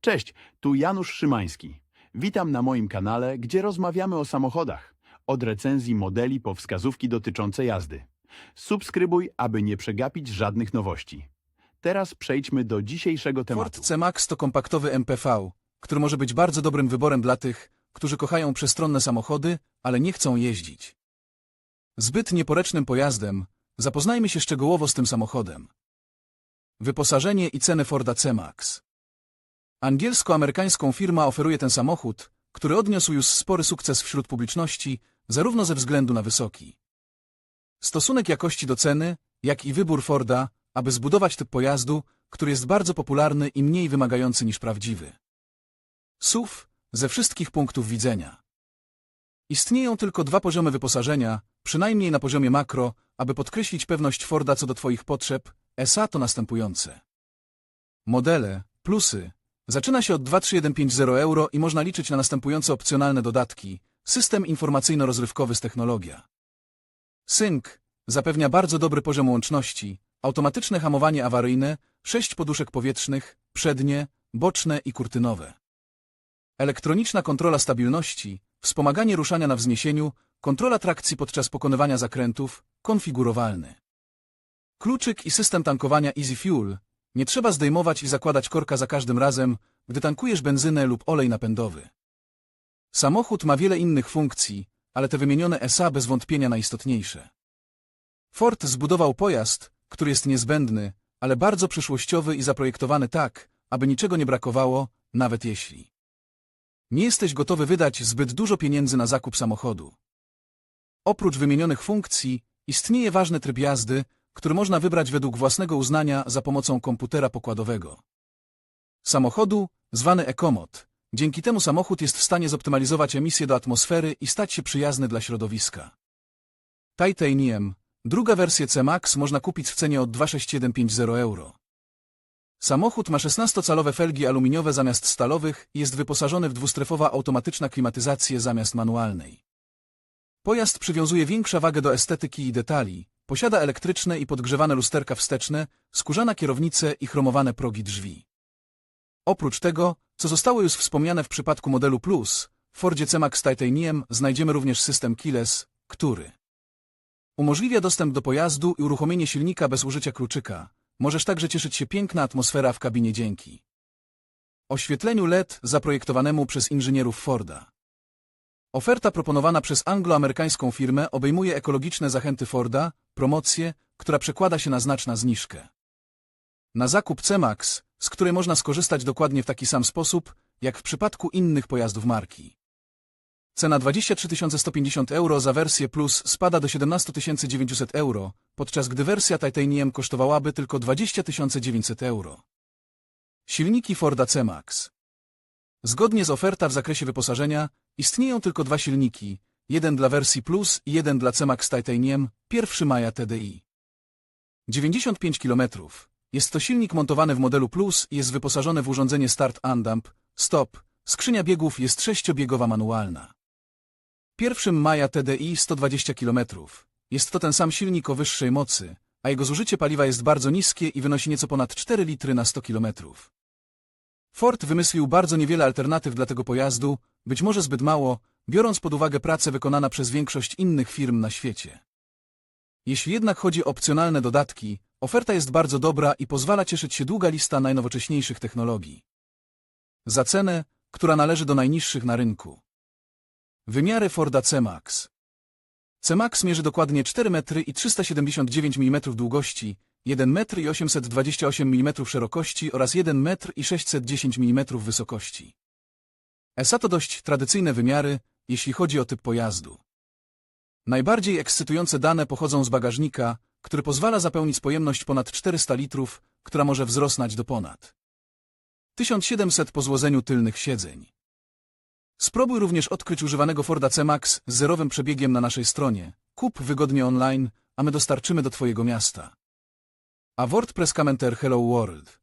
Cześć, tu Janusz Szymański. Witam na moim kanale, gdzie rozmawiamy o samochodach. Od recenzji modeli po wskazówki dotyczące jazdy. Subskrybuj, aby nie przegapić żadnych nowości. Teraz przejdźmy do dzisiejszego tematu. Ford C-Max to kompaktowy MPV, który może być bardzo dobrym wyborem dla tych, którzy kochają przestronne samochody, ale nie chcą jeździć. Zbyt nieporecznym pojazdem, zapoznajmy się szczegółowo z tym samochodem. Wyposażenie i ceny Forda C-Max. Angielsko-amerykańską firma oferuje ten samochód, który odniósł już spory sukces wśród publiczności, zarówno ze względu na wysoki stosunek jakości do ceny, jak i wybór Forda, aby zbudować typ pojazdu, który jest bardzo popularny i mniej wymagający niż prawdziwy. SUV ze wszystkich punktów widzenia. Istnieją tylko dwa poziomy wyposażenia, przynajmniej na poziomie makro, aby podkreślić pewność Forda co do Twoich potrzeb, SA to następujące. Modele, plusy, zaczyna się od 23150 euro i można liczyć na następujące opcjonalne dodatki, system informacyjno-rozrywkowy z technologia. Sync zapewnia bardzo dobry poziom łączności, automatyczne hamowanie awaryjne, sześć poduszek powietrznych, przednie, boczne i kurtynowe. Elektroniczna kontrola stabilności, wspomaganie ruszania na wzniesieniu, kontrola trakcji podczas pokonywania zakrętów, konfigurowalny. Kluczyk i system tankowania Easy Fuel. Nie trzeba zdejmować i zakładać korka za każdym razem, gdy tankujesz benzynę lub olej napędowy. Samochód ma wiele innych funkcji, ale te wymienione SA bez wątpienia najistotniejsze. Ford zbudował pojazd, który jest niezbędny, ale bardzo przyszłościowy i zaprojektowany tak, aby niczego nie brakowało, nawet jeśli nie jesteś gotowy wydać zbyt dużo pieniędzy na zakup samochodu. Oprócz wymienionych funkcji, istnieje ważny tryb jazdy, który można wybrać według własnego uznania za pomocą komputera pokładowego. Samochodu, zwany EcoMod. Dzięki temu samochód jest w stanie zoptymalizować emisję do atmosfery i stać się przyjazny dla środowiska. Titanium, druga wersję C-Max można kupić w cenie od 26150 euro. Samochód ma 16-calowe felgi aluminiowe zamiast stalowych i jest wyposażony w dwustrefowa automatyczna klimatyzację zamiast manualnej. Pojazd przywiązuje większą wagę do estetyki i detali, posiada elektryczne i podgrzewane lusterka wsteczne, skórzana kierownicę i chromowane progi drzwi. Oprócz tego, co zostało już wspomniane w przypadku modelu Plus, w Fordzie C-Max Titanium znajdziemy również system keyless, który umożliwia dostęp do pojazdu i uruchomienie silnika bez użycia kluczyka. Możesz także cieszyć się piękna atmosfera w kabinie dzięki oświetleniu LED zaprojektowanemu przez inżynierów Forda. Oferta proponowana przez angloamerykańską firmę obejmuje ekologiczne zachęty Forda, promocję, która przekłada się na znaczną zniżkę. Na zakup C-Max, z której można skorzystać dokładnie w taki sam sposób, jak w przypadku innych pojazdów marki. Cena 23 150 euro za wersję Plus spada do 17 900 euro, podczas gdy wersja Titanium kosztowałaby tylko 20 900 euro. Silniki Forda C-Max Zgodnie z oferta w zakresie wyposażenia, istnieją tylko dwa silniki, jeden dla wersji Plus i jeden dla C-Max Titanium, 1 maja TDI. 95 km. Jest to silnik montowany w modelu Plus i jest wyposażony w urządzenie Start Undump, Stop, skrzynia biegów jest sześciobiegowa manualna. 1 maja TDI 120 km. Jest to ten sam silnik o wyższej mocy, a jego zużycie paliwa jest bardzo niskie i wynosi nieco ponad 4 litry na 100 km. Ford wymyślił bardzo niewiele alternatyw dla tego pojazdu, być może zbyt mało, biorąc pod uwagę pracę wykonana przez większość innych firm na świecie. Jeśli jednak chodzi o opcjonalne dodatki, oferta jest bardzo dobra i pozwala cieszyć się długa lista najnowocześniejszych technologii. Za cenę, która należy do najniższych na rynku. Wymiary Forda C-Max C-Max mierzy dokładnie 4 metry i 379 mm długości, 1 metr i 828 mm szerokości oraz 1 metr i 610 mm wysokości. ESA to dość tradycyjne wymiary, jeśli chodzi o typ pojazdu. Najbardziej ekscytujące dane pochodzą z bagażnika, który pozwala zapełnić pojemność ponad 400 litrów, która może wzrosnąć do ponad 1700 po złożeniu tylnych siedzeń. Spróbuj również odkryć używanego Forda C-Max z zerowym przebiegiem na naszej stronie. Kup wygodnie online, a my dostarczymy do Twojego miasta. A WordPress Commenter Hello World